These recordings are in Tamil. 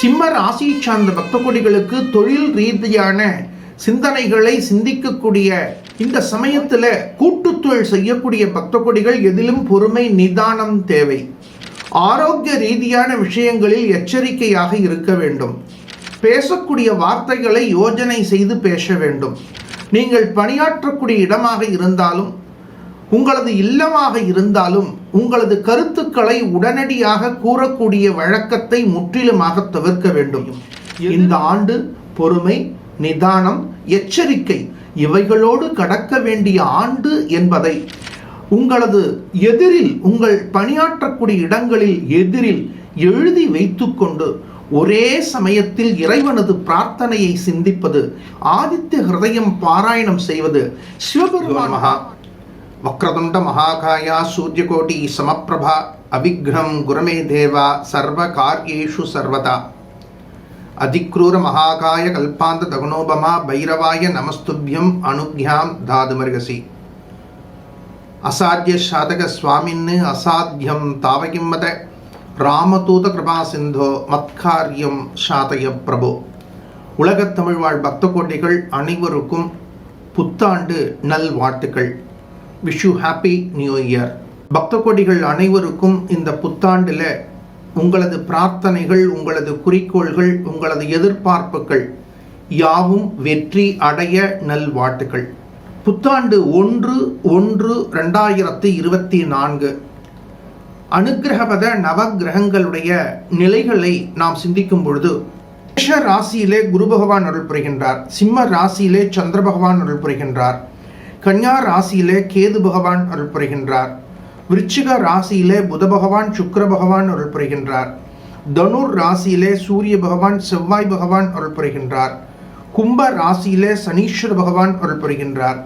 சிம்ம ராசி சார்ந்த பக்த கொடிகளுக்கு தொழில் ரீதியான சிந்தனைகளை சிந்திக்கக்கூடிய இந்த சமயத்தில் கூட்டுத்தொழில் செய்யக்கூடிய பக்த கொடிகள் எதிலும் பொறுமை நிதானம் தேவை. ஆரோக்கிய ரீதியான விஷயங்களில் எச்சரிக்கையாக இருக்க வேண்டும். பேசக்கூடிய வார்த்தைகளை யோஜனை செய்து பேச வேண்டும். நீங்கள் பணியாற்றக்கூடிய இடமாக இருந்தாலும் உங்களது இல்லமாக இருந்தாலும் உங்களது கருத்துக்களை உடனடியாக கூறக்கூடிய வழக்கத்தை முற்றிலுமாக தவிர்க்க வேண்டும். இந்த ஆண்டு பொறுமை நிதானம் எச்சரிக்கை இவைகளோடு கடக்க வேண்டிய ஆண்டு என்பதை உங்களது எதிரில் உங்கள் பணியாற்றக்கூடிய இடங்களில் எதிரில் எழுதி வைத்துக்கொண்டு ஒரே சமயத்தில் இறைவனது பிரார்த்தனையை சிந்திப்பது ஆதித்ய ஹிருதயம் பாராயணம் செய்வது சிவபெருமான் மகா வக்ரதுண்ட மகாகாயா சூரியகோட்டி சமப்பிரபா அவிக்ரம் குரமே தேவா சர்வ காரியேஷு சர்வதா அதிக்ரூர மகாகாய கல்பாந்த தகுனோபமா பைரவாய நமஸ்துபியம் அனுக்யாம் தாதுமர்கசி அசாத்திய சாதக சுவாமின்னு அசாத்தியம் தாவகிம்மத ராமதூத கிருபா சிந்தோ மத்காரியம் சாதய பிரபு உலகத் தமிழ் வாழ் பக்த கோட்டிகள் அனைவருக்கும் புத்தாண்டு நல் வாழ்த்துக்கள் wish you happy new year பக்த கோடிகள் அனைவருக்கும் இந்த புத்தாண்டில் உங்களது பிரார்த்தனைகள் உங்களது குறிக்கோள்கள் உங்களது எதிர்பார்ப்புகள் யாவும் வெற்றி அடைய நல்வாழ்த்துக்கள். புத்தாண்டு ஒன்று ஒன்று ரெண்டாயிரத்தி இருபத்தி நான்கு. அனுகிரகபத நவக்கிரகங்களுடைய நிலைகளை நாம் சிந்திக்கும் பொழுது மேஷ ராசியிலே குரு பகவான் அருள் புரிகின்றார் சிம்ம ராசியிலே சந்திர பகவான் அருள் புரிகின்றார். கன்யா ராசியிலே கேது பகவான் அருள் புரிகின்றார் விருச்சிக ராசியிலே புத பகவான் சுக்கர பகவான் அருள் புரிகின்றார் தனுர் ராசியிலே சூரிய பகவான் செவ்வாய் பகவான் அருள் புரிகின்றார் கும்ப ராசியிலே சனீஸ்வர பகவான் அருள் புரிகின்றார்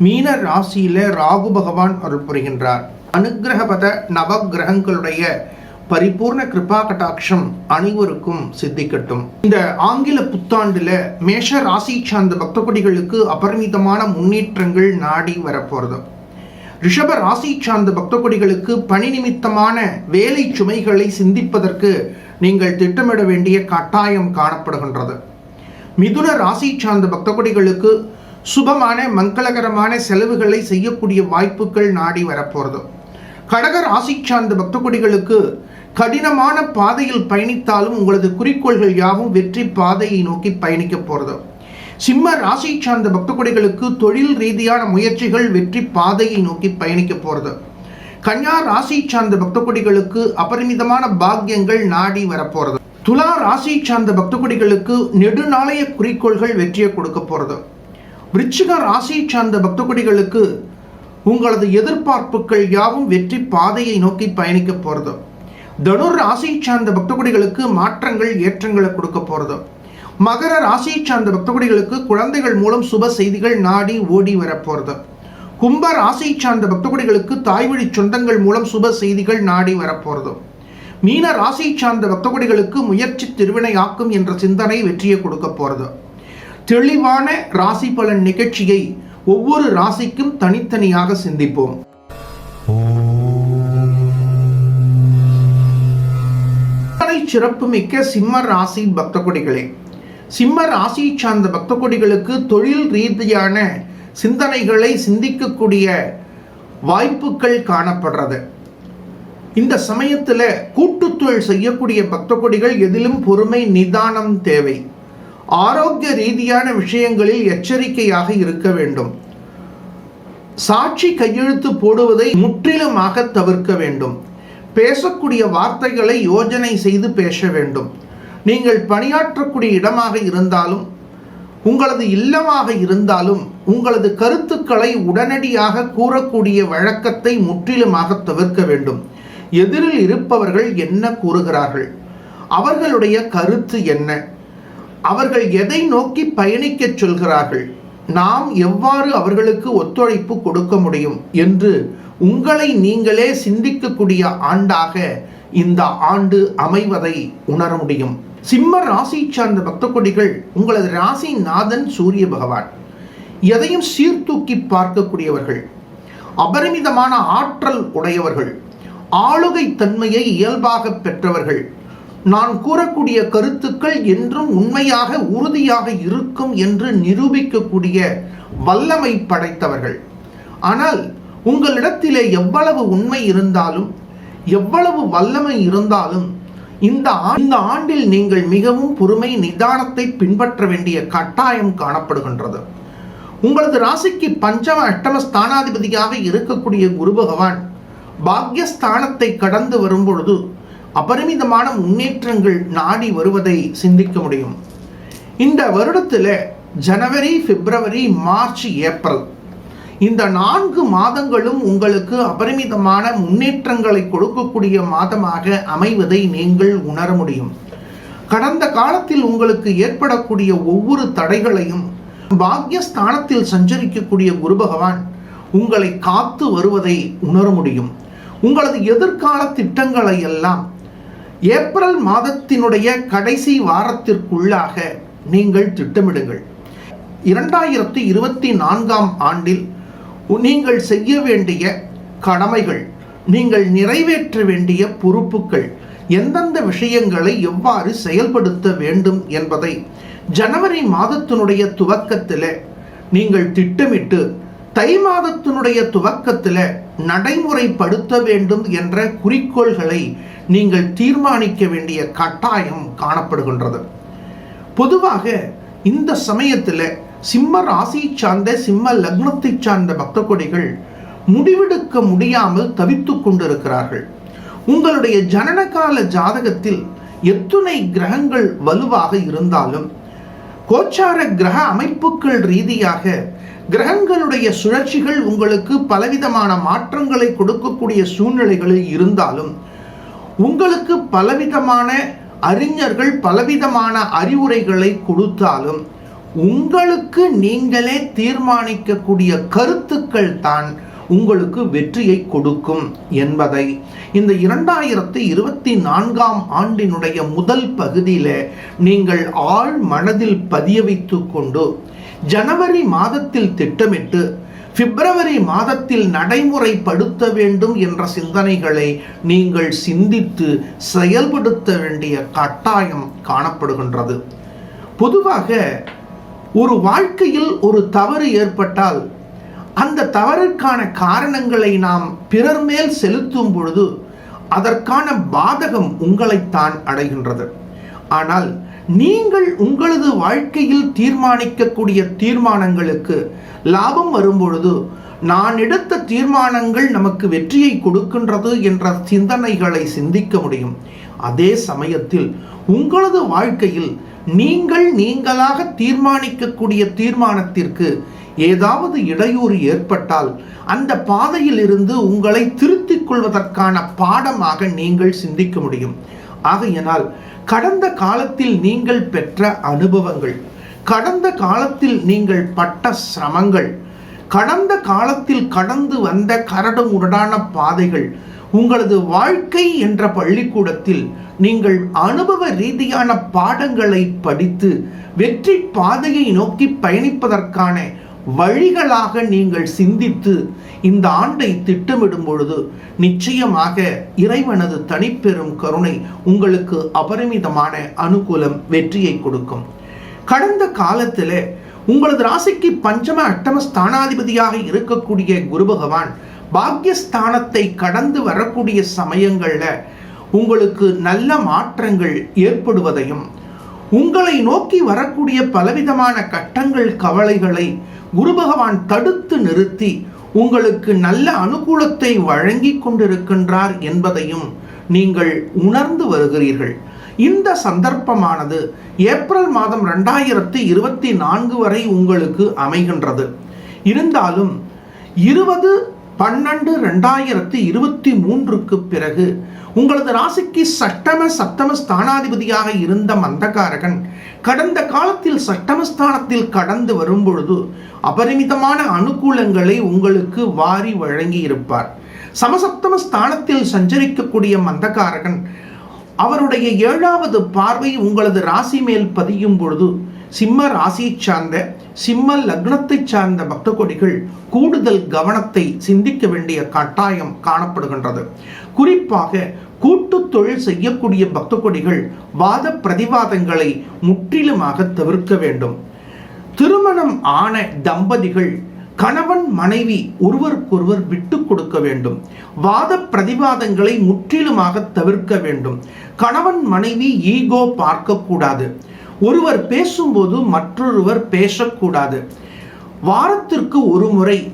மீன ராசியிலே ராகு பகவான் அருள் புரிகின்றார் நவ கிரகங்களுடைய பரிபூர்ண கிருபா கட்டாட்சம் அனைவருக்கும் சித்திக்கட்டும். இந்த ஆங்கில புத்தாண்டுல மேஷ ராசி சார்ந்த பக்த கொடிகளுக்கு அபரிமிதமான முன்னேற்றங்கள் நாடி வரப்போறது. ரிஷப ராசி சார்ந்த பக்த கொடிகளுக்கு பணி நிமித்தமான வேலை சுமைகளை சிந்திப்பதற்கு நீங்கள் திட்டமிட வேண்டிய கட்டாயம் காணப்படுகின்றது. மிதுன ராசி சார்ந்த பக்த கொடிகளுக்கு சுபமான மங்களகரமான செலவுகளை செய்யக்கூடிய வாய்ப்புகள் நாடி வரப்போறது. கடக ராசி சார்ந்த பக்த கொடிகளுக்கு கடினமான பாதையில் பயணித்தாலும் உங்களது குறிக்கோள்கள் யாவும் வெற்றி பாதையை நோக்கி பயணிக்க போகிறது சிம்ம ராசி சார்ந்த பக்தகுடிகளுக்கு தொழில் ரீதியான முயற்சிகள் வெற்றி பாதையை நோக்கி பயணிக்க போகிறது கன்யா ராசி சார்ந்த பக்தகுடிகளுக்கு அபரிமிதமான பாக்கியங்கள் நாடி வரப்போகிறது துலா ராசி சார்ந்த பக்தகுடிகளுக்கு நெடுநாளைய குறிக்கோள்கள் வெற்றியை கொடுக்க போகிறது விருச்சிக ராசி சார்ந்த பக்தகுடிகளுக்கு உங்களது எதிர்பார்ப்புகள் யாவும் வெற்றி பாதையை நோக்கி பயணிக்க போகிறது தனுர் ராசி சார்ந்த பக்தகுடிகளுக்கு மாற்றங்கள் ஏற்றங்களை கொடுக்க போகிறது மகர ராசி சார்ந்த பக்தகுடிகளுக்கு குழந்தைகள் மூலம் சுப செய்திகள் நாடி ஓடி வரப்போகிறது கும்ப ராசி சார்ந்த பக்தகுடிகளுக்கு தாய்வழி சொந்தங்கள் மூலம் சுப செய்திகள் நாடி வரப்போகிறது மீன ராசி சார்ந்த பக்தகுடிகளுக்கு முயற்சி திருவினையாக்கும் என்ற சிந்தனை வெற்றியை கொடுக்க போகிறது தெளிவான ராசி பலன் நிகழ்ச்சியை ஒவ்வொரு ராசிக்கும் தனித்தனியாக சிந்திப்போம். சிறப்புமிக்க சிம்ம ராசி பக்த கொடிகளே சிம்ம ராசி சார்ந்த பக்த கொடிகளுக்கு தொழில் ரீதியான சிந்தனைகளை சிந்திக்கக்கூடிய வாய்ப்புகள் காணப்படுறது. இந்த சமயத்தில் கூட்டுத்தொழில் செய்யக்கூடிய பக்த கொடிகள் எதிலும் பொறுமை நிதானம் தேவை. ஆரோக்கிய ரீதியான விஷயங்களில் எச்சரிக்கையாக இருக்க வேண்டும். சாட்சி கையெழுத்து போடுவதை முற்றிலுமாக தவிர்க்க வேண்டும். பேசக்கூடிய வார்த்தைகளை யோஜனை செய்து பேச வேண்டும். நீங்கள் பணியாற்றக்கூடிய இடமாக இருந்தாலும் உங்களது இல்லமாக இருந்தாலும் உங்களது கருத்துக்களை உடனடியாக கூறக்கூடிய வழக்கத்தை முற்றிலுமாக தவிர்க்க வேண்டும். எதிரில் இருப்பவர்கள் என்ன கூறுகிறார்கள்? அவர்களுடைய கருத்து என்ன? அவர்கள் எதை நோக்கி பயணிக்கச் சொல்கிறார்கள்? நாம் எவ்வாறு அவர்களுக்கு ஒத்துழைப்பு கொடுக்க முடியும்? என்று உங்களை நீங்களே சிந்திக்கக்கூடிய ஆண்டாக இந்த ஆண்டு அமைவதை உணர முடியும். சிம்ம ராசி சார்ந்த பக்த கொடிகள் உங்களது ராசி நாதன் சூரிய பகவான். எதையும் சீர்தூக்கி பார்க்கக்கூடியவர்கள் அபரிமிதமான ஆற்றல் உடையவர்கள் ஆளுகை தன்மையை இயல்பாக பெற்றவர்கள். நான் கூறக்கூடிய கருத்துக்கள் என்றும் உண்மையாக உறுதியாக இருக்கும் என்று நிரூபிக்கக்கூடிய வல்லமை படைத்தவர்கள். ஆனால் உங்களிடத்திலே எவ்வளவு உண்மை இருந்தாலும் எவ்வளவு வல்லமை இருந்தாலும் இந்த இந்த ஆண்டில் நீங்கள் மிகவும் பொறுமை நிதானத்தை பின்பற்ற வேண்டிய கட்டாயம் காணப்படுகின்றது. உங்களது ராசிக்கு பஞ்சம அஷ்டம ஸ்தானாதிபதியாக இருக்கக்கூடிய குரு பகவான் பாக்யஸ்தானத்தை கடந்து வரும்பொழுது அபரிமிதமான முன்னேற்றங்கள் நாடி வருவதை சிந்திக்க முடியும். இந்த வருடத்தில் ஜனவரி பிப்ரவரி மார்ச் ஏப்ரல் இந்த நான்கு மாதங்களும் உங்களுக்கு அபரிமிதமான முன்னேற்றங்களை கொடுக்கக்கூடிய மாதமாக அமைவதை நீங்கள் உணர முடியும். கடந்த காலத்தில் உங்களுக்கு ஏற்படக்கூடிய ஒவ்வொரு தடைகளையும் பாக்யஸ்தானத்தில் சஞ்சரிக்கக்கூடிய குரு பகவான் உங்களை காத்து வருவதை உணர முடியும். உங்களது எதிர்கால திட்டங்களை எல்லாம் ஏப்ரல் மாதத்தினுடைய கடைசி வாரத்திற்குள்ளாக நீங்கள் திட்டமிடுங்கள். இரண்டாயிரத்தி இருபத்தி நான்காம் ஆண்டில் நீங்கள் செய்ய வேண்டிய கடமைகள் நீங்கள் நிறைவேற்ற வேண்டிய பொறுப்புகள் எந்தெந்த விஷயங்களை எவ்வாறு செயல்படுத்த வேண்டும் என்பதை ஜனவரி மாதத்தினுடைய துவக்கத்தில் நீங்கள் திட்டமிட்டு தை மாதத்தினுடைய துவக்கத்தில் நடைமுறைப்படுத்த வேண்டும் என்ற குறிக்கோள்களை நீங்கள் தீர்மானிக்க வேண்டிய கட்டாயம் காணப்படுகின்றது. பொதுவாக இந்த சமயத்தில் சிம்ம ராசி சார்ந்த சிம்ம லக்னத்தை சார்ந்த பக்த கொடிகள் முடிவெடுக்க முடியாமல் தவித்துக் கொண்டிருக்கிறார்கள். உங்களுடைய ஜனனகால ஜாதகத்தில் எத்துணை கிரகங்கள் வலுவாக இருந்தாலும் கோச்சார கிரக அமைப்புகள் ரீதியாக கிரகங்களுடைய சுழற்சிகள் உங்களுக்கு பலவிதமான மாற்றங்களை கொடுக்கக்கூடிய சூழ்நிலைகளில் இருந்தாலும் உங்களுக்கு பலவிதமான அறிஞர்கள் பலவிதமான அறிவுரைகளை கொடுத்தாலும் உங்களுக்கு நீங்களே தீர்மானிக்கக்கூடிய கருத்துக்கள் தான் உங்களுக்கு வெற்றியை கொடுக்கும் என்பதை. இந்த இரண்டாயிரத்தி இருபத்தி நான்காம் ஆண்டினுடைய முதல் பகுதியில் நீங்கள் ஆழ் மனதில் பதிய வைத்து கொண்டு ஜனவரி மாதத்தில் திட்டமிட்டு பிப்ரவரி மாதத்தில் நடைமுறைப்படுத்த வேண்டும் என்ற சிந்தனைகளை நீங்கள் சிந்தித்து செயல்படுத்த வேண்டிய கட்டாயம் காணப்படுகின்றது. பொதுவாக ஒரு வாழ்க்கையில் ஒரு தவறு ஏற்பட்டால் அந்த தவறுக்கான காரணங்களை நாம் பிறர் மேல் செலுத்தும் பொழுது அதற்கான பாதகம் உங்களைத்தான் அடைகின்றது. ஆனால் நீங்கள் உங்களது வாழ்க்கையில் தீர்மானிக்கக்கூடிய தீர்மானங்களுக்கு லாபம் வரும்பொழுது நான் எடுத்த தீர்மானங்கள் நமக்கு வெற்றியை கொடுக்கின்றது என்ற சிந்தனைகளை சிந்திக்க முடியும். அதே சமயத்தில் உங்களது வாழ்க்கையில் நீங்கள் நீங்களாக தீர்மானிக்கக்கூடிய தீர்மானத்திற்கு ஏதாவது இடையூறு ஏற்பட்டால் அந்த பாதையில் இருந்து உங்களை திருத்திக் கொள்வதற்கான பாடமாக நீங்கள் சிந்திக்க முடியும். ஆகையினால் கடந்த காலத்தில் நீங்கள் பெற்ற அனுபவங்கள் கடந்த காலத்தில் நீங்கள் பட்ட சிரமங்கள் கடந்த காலத்தில் கடந்து வந்த கரடு முரடான பாதைகள் உங்களது வாழ்க்கை என்ற பள்ளிக்கூடத்தில் நீங்கள் அனுபவ ரீதியான பாடங்களை படித்து வெற்றி பாதையை நோக்கி பயணிப்பதற்கான வழிகளாக நீங்கள் சிந்தித்து இந்த ஆண்டை திட்டமிடும் பொழுது நிச்சயமாக இறைவனது தனிப்பெரும் கருணை உங்களுக்கு அபரிமிதமான அனுகூலம் வெற்றியை கொடுக்கும். கடந்த காலத்தில் உங்களது ராசிக்கு பஞ்சம அட்டம ஸ்தானாதிபதியாக இருக்கக்கூடிய குரு பகவான் பாக்கியஸ்தானத்தை கடந்து வரக்கூடிய சமயங்களில் உங்களுக்கு நல்ல மாற்றங்கள் ஏற்படுவதையும் உங்களை நோக்கி வரக்கூடிய பலவிதமான கட்டங்கள் கவலைகளை குரு பகவான் தடுத்து நிறுத்தி உங்களுக்கு நல்ல அனுகூலத்தை வழங்கி கொண்டிருக்கின்றார் என்பதையும் நீங்கள் உணர்ந்து வருகிறீர்கள். இந்த சந்தர்ப்பமானது ஏப்ரல் மாதம் ரெண்டாயிரத்தி இருபத்தி நான்கு வரை உங்களுக்கு அமைகின்றது. இருந்தாலும் இருபது பன்னெண்டு ரெண்டாயிரத்தி இருபத்தி மூன்றுக்கு பிறகு உங்களது ராசிக்கு சட்டம சப்தம ஸ்தானாதிபதியாக இருந்த மந்தகாரகன் கடந்த காலத்தில் சட்டமஸ்தானத்தில் கடந்து வரும் பொழுது அபரிமிதமான அனுகூலங்களை உங்களுக்கு வாரி வழங்கி இருப்பார் சமசப்தம ஸ்தானத்தில் சஞ்சரிக்கக்கூடிய மந்தகாரகன் அவருடைய ஏழாவது பார்வை உங்களது ராசி மேல் பதியும் பொழுது சிம்ம ராசியை சார்ந்த சிம்ம லக்னத்தை சார்ந்த பக்த கொடிகள் கூடுதல் கவனத்தை சிந்திக்க வேண்டிய கட்டாயம் காணப்படுகின்றது. குறிப்பாக கூட்டு தொழில் செய்யக்கூடிய பக்த கொடிகள் வாத பிரதிவாதங்களை முற்றிலுமாக தவிர்க்க வேண்டும். திருமணம் ஆன தம்பதிகள் கணவன் மனைவி ஒருவருக்கொருவர் விட்டு கொடுக்க வேண்டும். வாத பிரதிவாதங்களை முற்றிலுமாக தவிர்க்க வேண்டும். கணவன் மனைவி ஈகோ பார்க்கக்கூடாது ஒருவர் பேசும்போது மற்றொருவர் பேசக்கூடாது. வாரத்திற்கு ஒரு முறை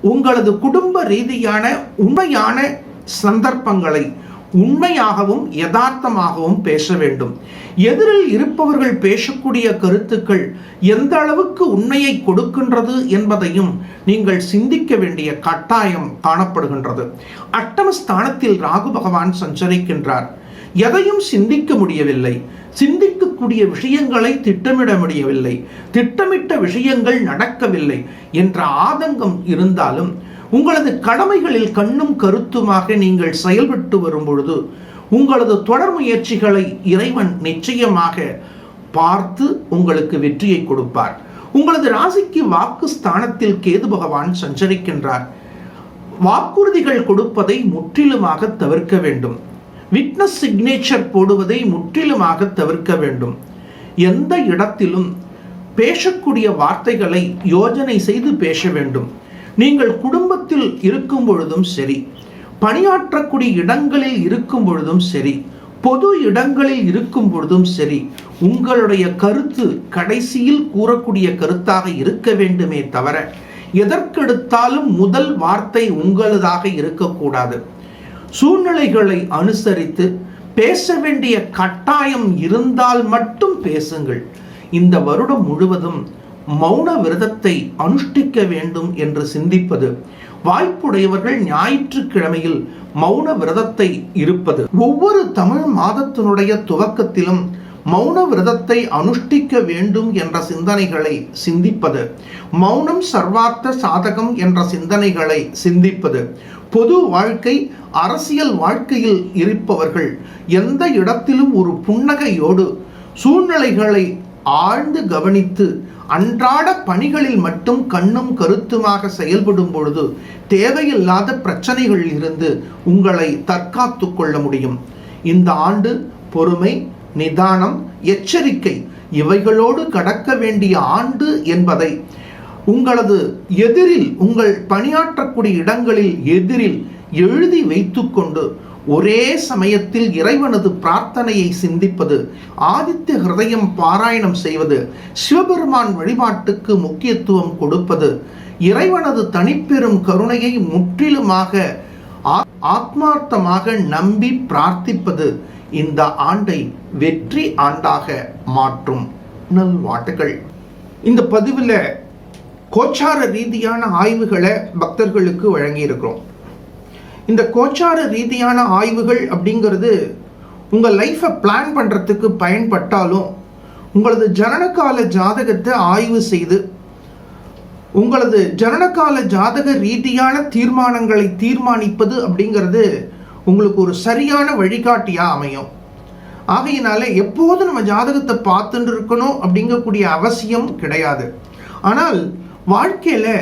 உங்களது குடும்ப ரீதியான உண்மையான சந்தர்ப்பங்களை உண்மையாகவும் யதார்த்தமாகவும் பேச வேண்டும். எதிரில் இருப்பவர்கள் பேசக்கூடிய கருத்துக்கள் எந்த அளவுக்கு உண்மையை கொடுக்கின்றது என்பதையும் நீங்கள் சிந்திக்க வேண்டிய கட்டாயம் காணப்படுகின்றது. அட்டமஸ்தானத்தில் ராகு பகவான் சஞ்சரிக்கின்றார். எதையும் சிந்திக்க முடியவில்லை. சிந்திக்கக்கூடிய விஷயங்களை திட்டமிட முடியவில்லை. திட்டமிட்ட விஷயங்கள் நடக்கவில்லை என்ற ஆதங்கம் இருந்தாலும் உங்களது கடமைகளில் கண்ணும் கருத்துமாக நீங்கள் செயல்பட்டு வரும் பொழுது உங்களது தொடர் முயற்சிகளை இறைவன் நிச்சயமாக பார்த்து உங்களுக்கு வெற்றியை கொடுப்பார். உங்களது ராசிக்கு வாக்கு ஸ்தானத்தில் கேது பகவான் சஞ்சரிக்கின்றார். வாக்குறுதிகள் கொடுப்பதை முற்றிலுமாக தவிர்க்க வேண்டும். விட்னஸ் சிக்னேச்சர் போடுவதை முற்றிலுமாக தவிர்க்க வேண்டும். எந்த இடத்திலும் பேசக்கூடிய வார்த்தைகளை யோஜனை செய்து பேச வேண்டும். நீங்கள் குடும்பத்தில் இருக்கும் பொழுதும் சரி பணியாற்றக்கூடிய இடங்களில் இருக்கும் பொழுதும் சரி பொது இடங்களில் இருக்கும் பொழுதும் சரி உங்களுடைய கருத்து கடைசியில் கூறக்கூடிய கருத்தாக இருக்க வேண்டுமே தவிர எதற்கெடுத்தாலும் முதல் வார்த்தை உங்களதாக இருக்கக்கூடாது. சூழ்நிலைகளை அனுசரித்து பேச வேண்டிய கட்டாயம் இருந்தால் மட்டும் பேசுங்கள். இந்த வருடம் முழுவதும் மௌன விரதத்தை அனுஷ்டிக்க வேண்டும் என்று சிந்திப்பது வாய்ப்புடையவர்கள் ஞாயிற்றுக்கிழமையில் மௌன விரதத்தை இருப்பது. ஒவ்வொரு தமிழ் மாதத்தினுடைய துவக்கத்திலும் மௌன விரதத்தை அனுஷ்டிக்க வேண்டும் என்ற சிந்தனைகளை சிந்திப்பது மௌனம் சர்வார்த்த சாதகம் என்ற சிந்தனைகளை சிந்திப்பது பொது வாழ்க்கை அரசியல் வாழ்க்கையில் இருப்பவர்கள் எந்த இடத்திலும் ஒரு புன்னகையோடு சூழ்நிலைகளை ஆழ்ந்து கவனித்து அன்றாட பணிகளில் மட்டும் கண்ணும் கருத்துமாக செயல்படும் பொழுது தேவையில்லாத பிரச்சனைகளில் இருந்து உங்களை தற்காத்து கொள்ள முடியும். இந்த ஆண்டு பொறுமை நிதானம் எச்சரிக்கை இவைகளோடு கடக்க வேண்டிய ஆண்டு என்பதை உங்களது எதிரில் உங்கள் பணியாற்றக்கூடிய இடங்களில் எதிரில் எழுதி வைத்துக்கொண்டு ஒரே சமயத்தில் இறைவனது பிரார்த்தனையை சிந்திப்பது ஆதித்ய ஹிருதயம் பாராயணம் செய்வது சிவபெருமான் வழிபாட்டுக்கு முக்கியத்துவம் கொடுப்பது இறைவனது தனிப்பெரும் கருணையை முற்றிலுமாக ஆத்மார்த்தமாக நம்பி பிரார்த்திப்பது இந்த ஆண்டை வெற்றி ஆண்டாக மாற்றும். நல்வாட்டுகள் இந்த பதிவில் கோச்சார ரீதியான ஆய்வுகளை பக்தர்களுக்கு வழங்கியிருக்கிறோம். இந்த கோச்சார ரீதியான ஆய்வுகள் அப்படிங்கிறது உங்கள் லைஃப்பை பிளான் பண்ணுறதுக்கு பயன்பட்டாலும் உங்களது ஜனனகால ஜாதகத்தை ஆய்வு செய்து உங்களது ஜனனகால ஜாதக ரீதியான தீர்மானங்களை தீர்மானிப்பது அப்படிங்கிறது உங்களுக்கு ஒரு சரியான வழிகாட்டியாக அமையும். ஆகையினால எப்போதும் நம்ம ஜாதகத்தை பார்த்துட்டு இருக்கணும் அப்படிங்கக்கூடிய அவசியம் கிடையாது. ஆனால் வாழ்க்கையில்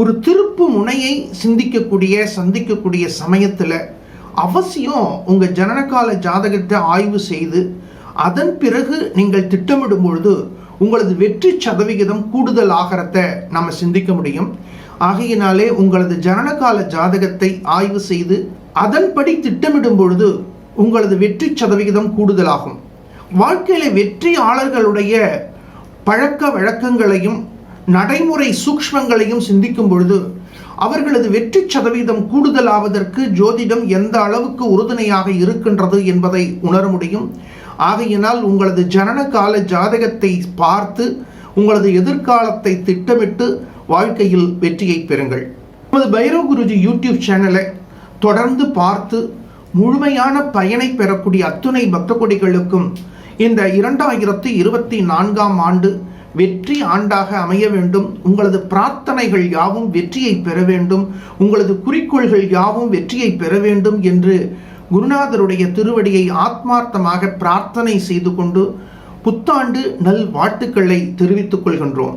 ஒரு திருப்பு முனையை சிந்திக்கக்கூடிய சந்திக்கக்கூடிய சமயத்தில் அவசியம் உங்கள் ஜனனகால ஜாதகத்தை ஆய்வு செய்து அதன் பிறகு நீங்கள் திட்டமிடும் பொழுது உங்களது வெற்றி சதவிகிதம் கூடுதல் ஆகிறத நம்ம சிந்திக்க முடியும். ஆகையினாலே உங்களது ஜனனகால ஜாதகத்தை ஆய்வு செய்து அதன்படி திட்டமிடும் பொழுது உங்களது வெற்றி சதவிகிதம் கூடுதலாகும். வாழ்க்கையில வெற்றியாளர்களுடைய பழக்க வழக்கங்களையும் நடைமுறை சூக்ஷ்மங்களையும் சிந்திக்கும் பொழுது அவர்களது வெற்றி சதவீதம் கூடுதலாவதற்கு ஜோதிடம் எந்த அளவுக்கு உறுதுணையாக இருக்கின்றது என்பதை உணர முடியும். ஆகையினால் உங்களது ஜனன கால ஜாதகத்தை பார்த்து உங்களது எதிர்காலத்தை திட்டமிட்டு வாழ்க்கையில் வெற்றியை பெறுங்கள். நமது பைரவ குருஜி யூடியூப் சேனலை தொடர்ந்து பார்த்து முழுமையான பயனை பெறக்கூடிய அத்துணை பக்த கொடிகளுக்கும் இந்த இரண்டாயிரத்தி இருபத்தி நான்காம் ஆண்டு வெற்றி ஆண்டாக அமைய வேண்டும். உங்களது பிரார்த்தனைகள் யாவும் வெற்றியை பெற வேண்டும். உங்களது குறிக்கோள்கள் யாவும் வெற்றியை பெற வேண்டும் என்று குருநாதருடைய திருவடியை ஆத்மார்த்தமாக பிரார்த்தனை செய்து கொண்டு புத்தாண்டு நல் வாழ்த்துக்களை தெரிவித்துக் கொள்கின்றோம்.